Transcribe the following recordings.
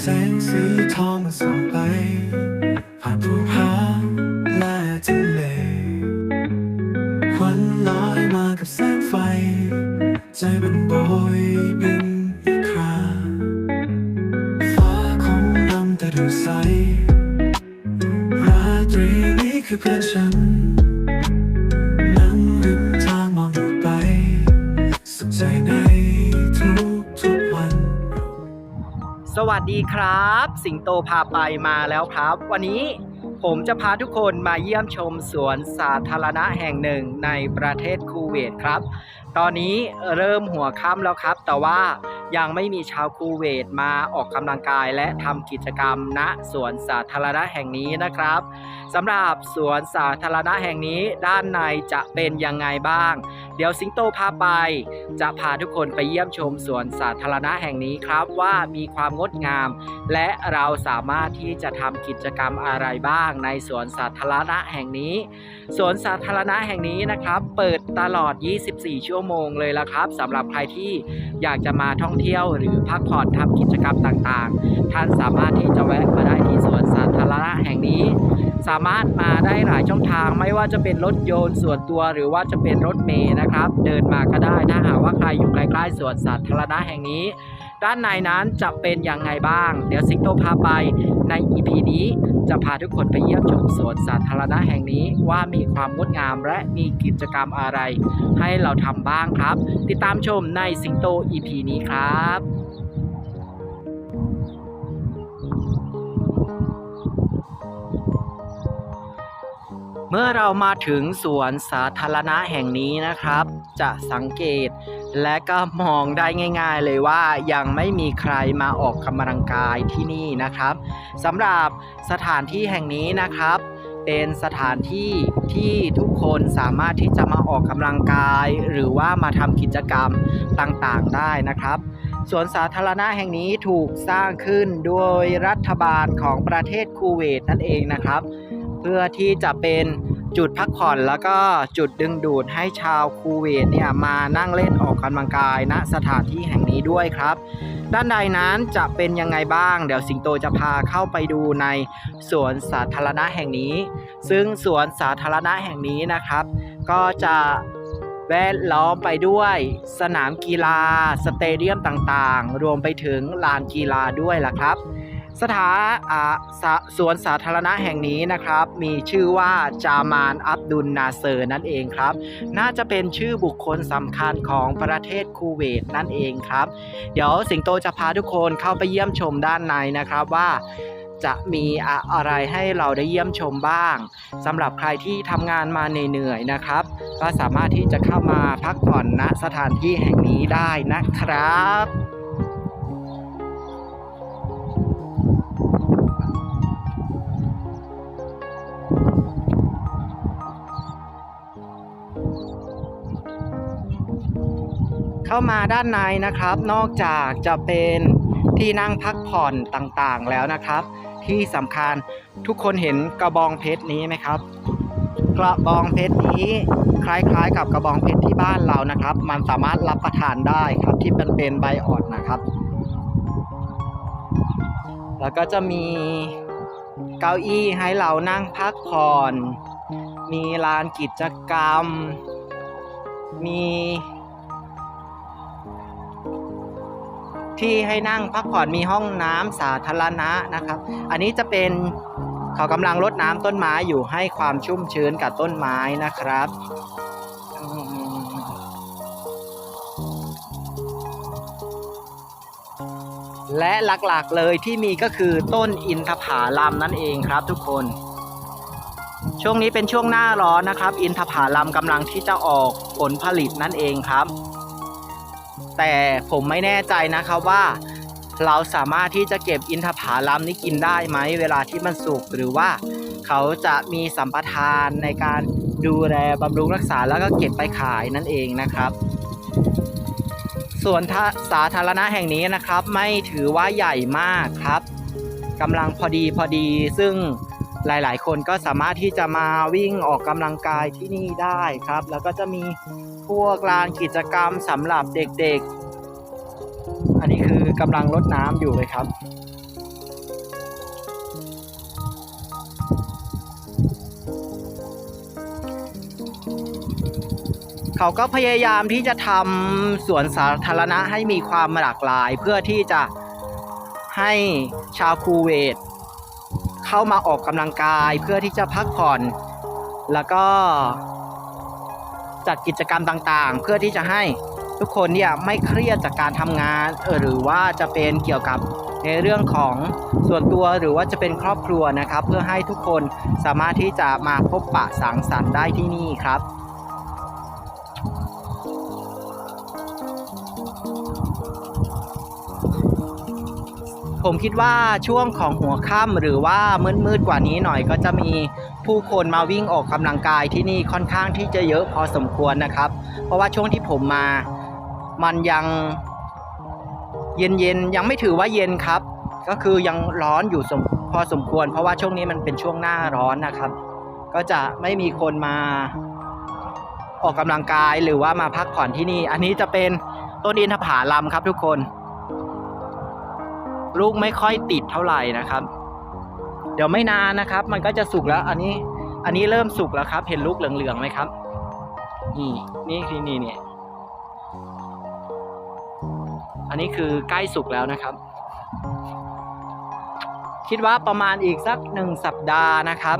แสงสีทองมันส่องไปผ่านภูผาและทะเลควันลอยมากับแสงไฟ ใจมันโบยบินอีกคราฟ้าคงดำแต่ดูใสราตรีนี้คือเพื่อนฉัน วัสดีครับ สิงโตพาไปมาแล้วครับ วันนี้ผมจะพาทุกคนมาเยี่ยมชมสวนสาธารณะแห่งหนึ่งในประเทศคูเวตครับ ตอนนี้เริ่มหัวค่ำแล้วครับ แต่ว่ายังไม่มีชาวคูเวตมาออกกำลังกายและทำกิจกรรมณสวนสาธารณะแห่งนี้นะครับสำหรับสวนสาธารณะแห่งนี้ด้านในจะเป็นยังไงบ้าง เดี๋ยวสิงโตพาไป จะพาทุกคนไปเยี่ยมชมสวนสาธารณะแห่งนี้ครับว่ามีความงดงาม และเราสามารถที่จะทำกิจกรรมอะไรบ้างในสวนสาธารณะแห่งนี้ สวนสาธารณะแห่งนี้นะครับ เปิดตลอด 24 ชั่วโมงเลยละครับสำหรับใครที่อยากจะมาท่องเที่ยวหรือพักผ่อนทำกิจกรรมต่างๆ ท่านสามารถที่จะแวะมาได้ที่สวนสาธารณะแห่งนี้ สามารถมาได้หลายช่องทางไม่ว่าจะเป็นรถยนต์ส่วนตัวหรือว่าจะเป็นรถเมล์นะครับ เดินมาก็ได้ถ้าหากว่าใครอยู่ใกล้ๆสวนสาธารณะแห่งนี้ ด้านในนั้นจะเป็นยังไงบ้าง เดี๋ยวสิงโตพาไปใน EP นี้จะพาทุกคนไปเยี่ยมชมสวนสาธารณะแห่งนี้ว่ามีความงดงามและมีกิจกรรมอะไร ให้เราทำบ้างครับ ติดตามชมในสิงโต EP นี้ครับ เมื่อเรามาถึงสวนสาธารณะแห่งนี้นะครับ จะสังเกตและก็มองได้ง่ายๆเลยว่ายังไม่มีใครมาออกกำลังกายที่นี่นะครับสำหรับสถานที่แห่งนี้นะครับ เป็นสถานที่ที่ทุกคนสามารถที่จะมาออกกำลังกาย หรือว่ามาทำกิจกรรมต่างๆได้นะครับสวนสาธารณะแห่งนี้ถูกสร้างขึ้นโดยรัฐบาลของประเทศคูเวตนั่นเองนะครับ เพื่อที่จะเป็นจุดพักผ่อนแล้วก็จุดดึงดูดให้ชาวคูเวตเนี่ยมานั่งเล่นออกกำลังกายณสถานที่แห่งนี้ด้วยครับ ด้านใดนั้นจะเป็นยังไงบ้าง เดี๋ยวสิงโตจะพาเข้าไปดูในสวนสาธารณะแห่งนี้ ซึ่งสวนสาธารณะแห่งนี้นะครับ ก็จะแวดล้อมไปด้วยสนามกีฬา สเตเดียมต่างๆ รวมไปถึงลานกีฬาด้วยล่ะครับ สถาาสสวนสาธารณะแห่งนี้นะครับ มีชื่อว่าจามานอับดุลนาเซอร์นั่นเองครับ น่าจะเป็นชื่อบุคคลสำคัญของประเทศคูเวตนั่นเองครับ เดี๋ยวสิงโตจะพาทุกคนเข้าไปเยี่ยมชมด้านในนะครับว่าจะมีอะไรให้เราได้เยี่ยมชมบ้างสำหรับใครที่ทำงานมาเหนื่อยๆนะครับ ก็สามารถที่จะเข้ามาพักผ่อนณสถานที่แห่งนี้ได้นะครับ เข้ามาด้านในนะครับ นอกจากจะเป็นที่นั่งพักผ่อนต่างๆแล้วนะครับ ที่สำคัญทุกคนเห็นกระบองเพชรนี้ไหมครับ กระบองเพชรนี้คล้ายๆ กับกระบองเพชรที่บ้านเรานะครับ มันสามารถรับประทานได้ครับที่เป็นเป็นใบอ่อนนะครับ แล้วก็จะมีเก้าอี้ให้เรานั่งพักผ่อน มีลานกิจกรรม มี ที่ให้นั่งพักผ่อนมีห้องน้ำสาธารณะนะครับ อันนี้จะเป็นเขากำลังรดน้ำต้นไม้อยู่ให้ความชุ่มชื้นกับต้นไม้นะครับและหลักๆเลยที่มีก็คือต้นอินทผลัมนั่นเองครับทุกคน ช่วงนี้เป็นช่วงหน้าร้อนนะครับ อินทผลัมกำลังที่จะออกผลผลิตนั่นเองครับ แต่ผมไม่แน่ใจนะครับว่าเราสามารถที่จะเก็บอินทผลัมนี้กินได้ไหมเวลาที่มันสุกหรือว่าเขาจะมีสัมปทานในการดูแลบำรุงรักษาแล้วก็เก็บไปขายนั่นเองนะครับ ส่วนท่าสาธารณะแห่งนี้นะครับ ไม่ถือว่าใหญ่มากครับกำลังพอดีพอดีซึ่งหลาย ๆ คนก็สามารถที่จะมาวิ่งออกกำลังกายที่นี่ได้ครับ แล้วก็จะมี พวกลานกิจกรรมสำหรับเด็กๆ อันนี้คือกำลังรดน้ำอยู่เลยครับเขาก็พยายามที่จะทำสวนสาธารณะให้มีความหลากหลาย เพื่อที่จะให้ชาวคูเวต เข้ามาออกกำลังกายเพื่อที่จะพักผ่อน แล้วก็ จัดกิจกรรมต่างๆ เพื่อที่จะให้ทุกคนเนี่ยไม่เครียดจากการทำงานเออหรือว่าจะเป็นเกี่ยวกับในเรื่องของส่วนตัวหรือว่าจะเป็นครอบครัวนะครับ เพื่อให้ทุกคนสามารถที่จะมาพบปะสังสรรค์ได้ที่นี่ครับผมคิดว่าช่วงของหัวค่ำหรือว่ามืดๆกว่านี้หน่อยก็จะมี ผู้คนมาวิ่งออกกำลังกายที่นี่ค่อนข้างที่จะเยอะพอสมควรนะครับ เพราะว่าช่วงที่ผมมา มันยังเย็นๆยังไม่ถือว่าเย็นครับ ก็คือยังร้อนอยู่สมพอสมควร เพราะว่าช่วงนี้มันเป็นช่วงหน้าร้อนนะครับ ก็จะไม่มีคนมาออกกำลังกายหรือว่ามาพักผ่อนที่นี่ อันนี้จะเป็นต้นอินทผลัมครับทุกคน ลูกไม่ค่อยติดเท่าไหร่นะครับ เดี๋ยวไม่นานนะครับ มันก็จะสุกแล้ว อันนี้ อันนี้เริ่มสุกแล้วครับ เห็นลูกเหลืองๆไหมครับ นี่ นี่คือนี่เนี่ย อันนี้คือใกล้สุกแล้วนะครับ คิดว่าประมาณอีกสักหนึ่งสัปดาห์นะครับ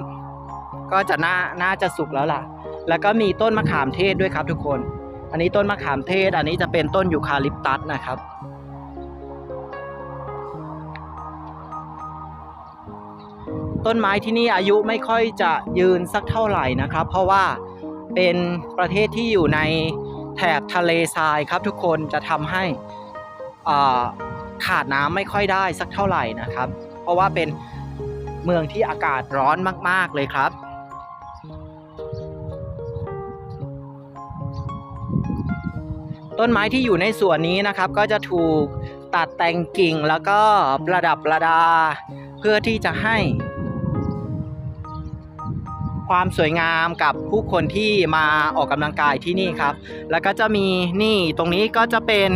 ก็จะน่า น่าจะสุกแล้วล่ะ แล้วก็มีต้นมะขามเทศด้วยครับทุกคน อันนี้ต้นมะขามเทศ อันนี้จะเป็นต้นยูคาลิปตัสนะครับ ต้นไม้ที่นี่อายุไม่ค่อยจะยืนสักเท่าไหร่นะครับ เพราะว่าเป็นประเทศที่อยู่ในแถบทะเลทรายครับทุกคนจะทำให้ขาดน้ำไม่ค่อยได้สักเท่าไหร่นะครับ เพราะว่าเป็นเมืองที่อากาศร้อนมาก ๆเลยครับต้นไม้ที่อยู่ในสวนนี้นะครับ ก็จะถูกตัดแต่งกิ่งแล้วก็ประดับประดา เพื่อที่จะให้ ความสวยงามกับผู้คนที่มาออกกำลังกายที่นี่ครับ แล้วก็จะมีนี่ตรงนี้ก็จะเป็น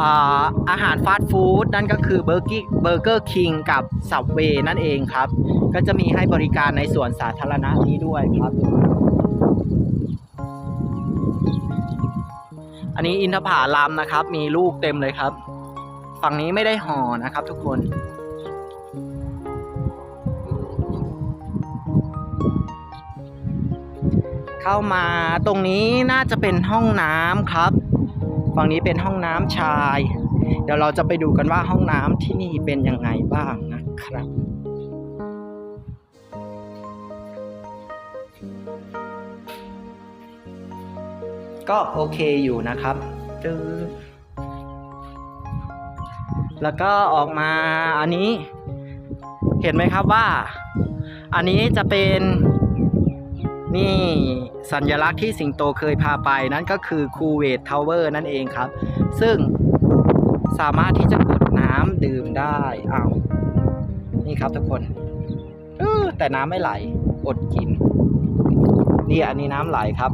อาอาหารฟาสต์ฟู้ดนั่นก็คือเบอร์กี้เบอร์เกอร์คิงกับสับเวนั่นเองครับ ก็จะมีให้บริการในส่วนสาธารณะนี้ด้วยครับ อันนี้อินทผลัมนะครับ มีลูกเต็มเลยครับ ฝั่งนี้ไม่ได้ห่อนะครับทุกคน เข้ามาตรงนี้น่าจะเป็นห้องน้ำครับ ฝั่งนี้เป็นห้องน้ำชาย เดี๋ยวเราจะไปดูกันว่าห้องน้ำที่นี่เป็นยังไงบ้างนะครับก็โอเคอยู่นะครับจืดแล้วก็ออกมาอันนี้ เห็นไหมครับว่า อันนี้จะเป็น นี่สัญลักษณ์ที่สิงโตเคยพาไปนั่นก็คือคูเวตทาวเวอร์นั่นเองครับ ซึ่งสามารถที่จะกดน้ำดื่มได้อ้าวนี่ครับทุกคนแต่น้ำไม่ไหล อดกิน นี่อันนี้น้ำไหลครับ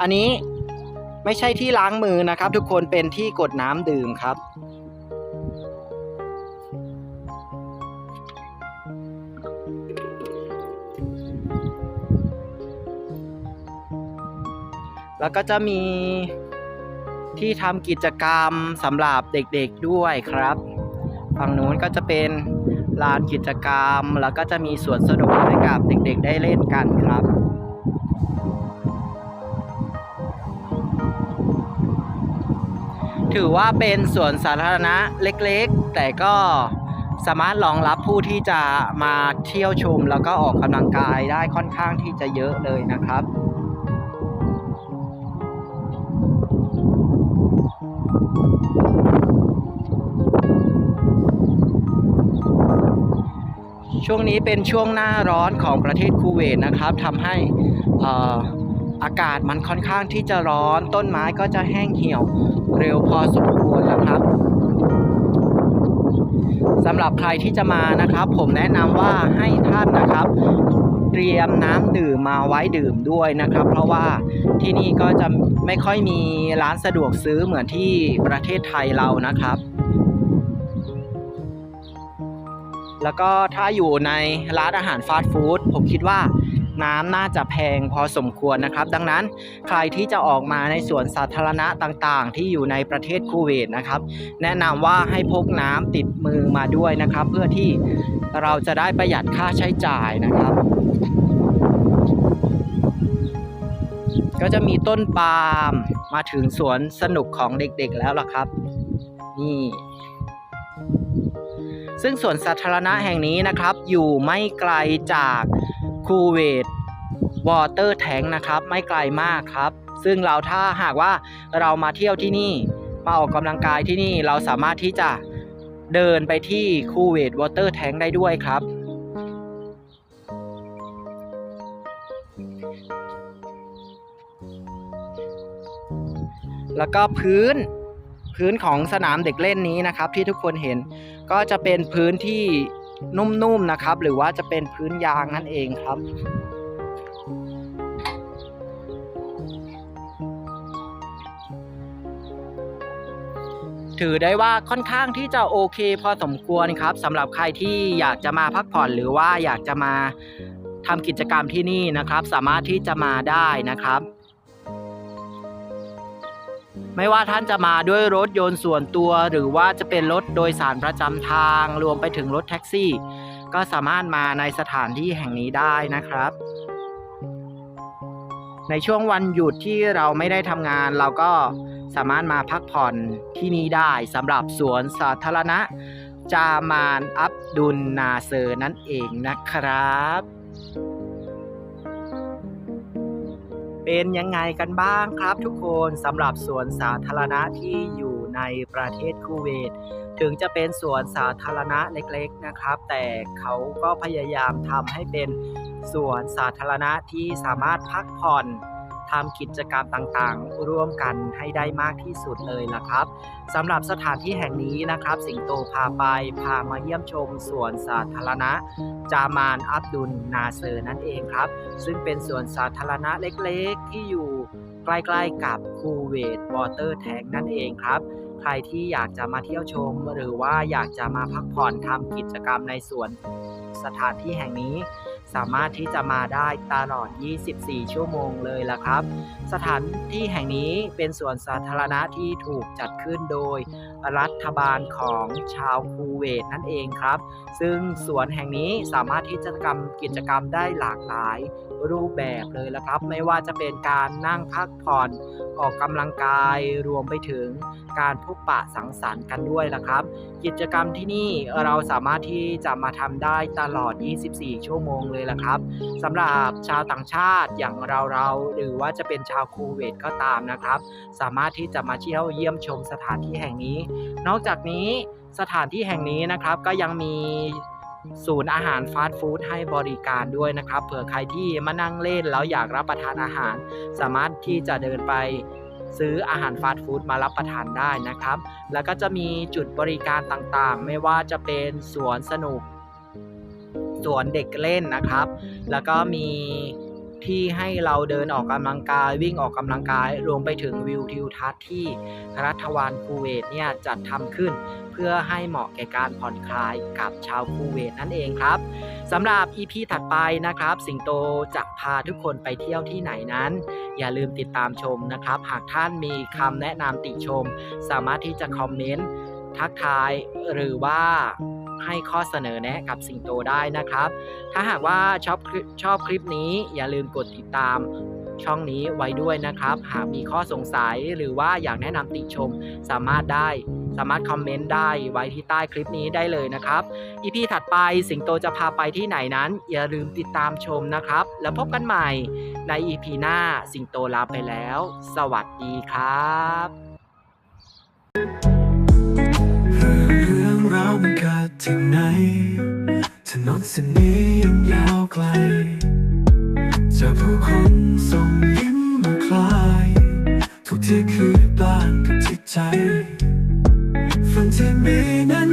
อันนี้ไม่ใช่ที่ล้างมือนะครับ ทุกคนเป็นที่กดน้ำดื่มครับ แล้วก็จะมีที่ทำกิจกรรมสำหรับเด็กๆด้วยครับ ฝั่งนู้นก็จะเป็นลานกิจกรรม แล้วก็จะมีสวนสนุกให้กับเด็กๆ ได้เล่นกันครับถือว่าเป็นสวนสาธารณะเล็กๆ แต่ก็สามารถรองรับผู้ที่จะมาเที่ยวชม แล้วก็ออกกำลังกายได้ค่อนข้างที่จะเยอะเลยนะครับ ช่วงนี้เป็นช่วงหน้าร้อนของประเทศคูเวตนะครับทำให้เอ่ออากาศมันค่อนข้างที่จะร้อนต้นไม้ก็จะแห้งเหี่ยวเร็วพอสมควรนะครับสำหรับใครที่จะมานะครับ ผมแนะนำว่าให้ท่านนะครับ เตรียมน้ำดื่มมาไว้ดื่มด้วยนะครับ เพราะว่าที่นี่ก็จะไม่ค่อยมีร้านสะดวกซื้อเหมือนที่ประเทศไทยเรานะครับ แล้วก็ถ้าอยู่ในร้านอาหารฟาสต์ฟู้ดผมคิดว่าน้ำน่าจะแพงพอสมควรนะครับ ดังนั้นใครที่จะออกมาในสวนสาธารณะต่างๆ ที่อยู่ในประเทศคูเวตนะครับ แนะนำว่าให้พกน้ำติดมือมาด้วยนะครับ เพื่อที่เราจะได้ประหยัดค่าใช้จ่ายนะครับ ก็จะมีต้นปาล์มมาถึงสวนสนุกของเด็กๆแล้วล่ะครับ นี่ ซึ่งสวนสาธารณะแห่งนี้นะครับ อยู่ไม่ไกลจากคูเวตวอเตอร์แทงนะครับ ไม่ไกลมากครับ ซึ่งเราถ้าหากว่าเรามาเที่ยวที่นี่มาออกกำลังกายที่นี่เราสามารถที่จะเดินไปที่คูเวตวอเตอร์แทงได้ด้วยครับแล้วก็พื้น พื้นของสนามเด็กเล่นนี้นะครับ ที่ทุกคนเห็นก็จะเป็นพื้นที่นุ่มๆนะครับ หรือว่าจะเป็นพื้นยางนั่นเองครับ ถือได้ว่าค่อนข้างที่จะโอเคพอสมควรครับสำหรับใครที่อยากจะมาพักผ่อนหรือว่าอยากจะมาทำกิจกรรมที่นี่นะครับ สามารถที่จะมาได้นะครับ ไม่ว่าท่านจะมาด้วยรถยนต์ส่วนตัว หรือว่าจะเป็นรถโดยสารประจำทางรวมไปถึงรถแท็กซี่ ก็สามารถมาในสถานที่แห่งนี้ได้นะครับ ในช่วงวันหยุดที่เราไม่ได้ทำงาน เราก็สามารถมาพักผ่อนที่นี่ได้สำหรับสวนสาธารณะ จามานอับดุลนาเซอร์นั่นเองนะครับ เป็นยังไงกันบ้างครับทุกคนสำหรับสวนสาธารณะที่อยู่ในประเทศคูเวต ถึงจะเป็นสวนสาธารณะเล็กๆนะครับ แต่เขาก็พยายามทำให้เป็นสวนสาธารณะที่สามารถพักผ่อน ทำกิจกรรมต่างๆ ร่วมกันให้ได้มากที่สุดเลยล่ะครับสำหรับสถานที่แห่งนี้นะครับ สิงโตพาไปพามาเยี่ยมชมสวนสาธารณะ จามานอับดุลนาเซอร์นั่นเองครับ ซึ่งเป็นสวนสาธารณะเล็กๆ ที่อยู่ใกล้ๆกับคูเวตวอเตอร์แทงนั่นเองครับใครที่อยากจะมาเที่ยวชม หรือว่าอยากจะมาพักผ่อนทำกิจกรรมในสวนสถานที่แห่งนี้ สามารถที่จะมาได้ตลอด 24 ชั่วโมงเลยล่ะครับ สถานที่แห่งนี้เป็นสวนสาธารณะที่ถูกจัดขึ้นโดยรัฐบาลของชาวคูเวตนั่นเองครับ ซึ่งสวนแห่งนี้สามารถที่จะทำกิจกรรมได้หลากหลาย รูปแบบเลยละครับ ไม่ว่าจะเป็นการนั่งพักผ่อนออกกำลังกายรวมไปถึงการพบปะสังสรรค์กันด้วยละครับ กิจกรรมที่นี่เราสามารถที่จะมาทำได้ตลอด 24 ชั่วโมงเลยละครับสำหรับชาวต่างชาติอย่างเราๆหรือว่าจะเป็นชาวคูเวตก็ตามนะครับ สามารถที่จะมาเที่ยวเยี่ยมชมสถานที่แห่งนี้ นอกจากนี้สถานที่แห่งนี้นะครับก็ยังมี ศูนย์อาหารฟาสต์ฟู้ดให้บริการด้วยนะครับเผื่อใครที่มานั่งเล่นแล้วอยากรับประทานอาหาร สามารถที่จะเดินไปซื้ออาหารฟาสต์ฟู้ดมารับประทานได้นะครับ แล้วก็จะมีจุดบริการต่างๆ ไม่ว่าจะเป็นสวนสนุก สวนเด็กเล่นนะครับ แล้วก็มี ที่ให้เราเดินออกกำลังกาย วิ่งออกกำลังกายรวมไปถึงวิวทิวทัศน์ที่รัฐวานคูเวตเนี่ยจัดทำขึ้น เพื่อให้เหมาะแก่การผ่อนคลายกับชาวคูเวตนั่นเองครับสำหรับ EP ถัดไปนะครับ สิงโตจะพาทุกคนไปเที่ยวที่ไหนนั้น อย่าลืมติดตามชมนะครับ หากท่านมีคำแนะนำติชม สามารถที่จะคอมเมนต์ทักทายหรือว่า ให้ข้อเสนอแนะกับสิงโตได้นะครับ ถ้าหากว่าชอบชอบคลิปนี้อย่าลืมกดติดตามช่องนี้ไว้ด้วยนะครับ หากมีข้อสงสัยหรือว่าอยากแนะนำติชมสามารถได้สามารถคอมเมนต์ได้ไว้ที่ใต้คลิปนี้ได้เลยนะครับอีพีถัดไปสิงโตจะพาไปที่ไหนนั้น อย่าลืมติดตามชมนะครับ แล้วพบกันใหม่ในอีพีหน้าสิงโตลาไปแล้ว สวัสดีครับเร้าวมันเกิดที่ไหนถนนเส้นนี้ยังยาวไกลจะผู้คนส่งยิ้มมาคลาย ทุกที่คือบ้านกับที่ใจฝันที่มีนั้น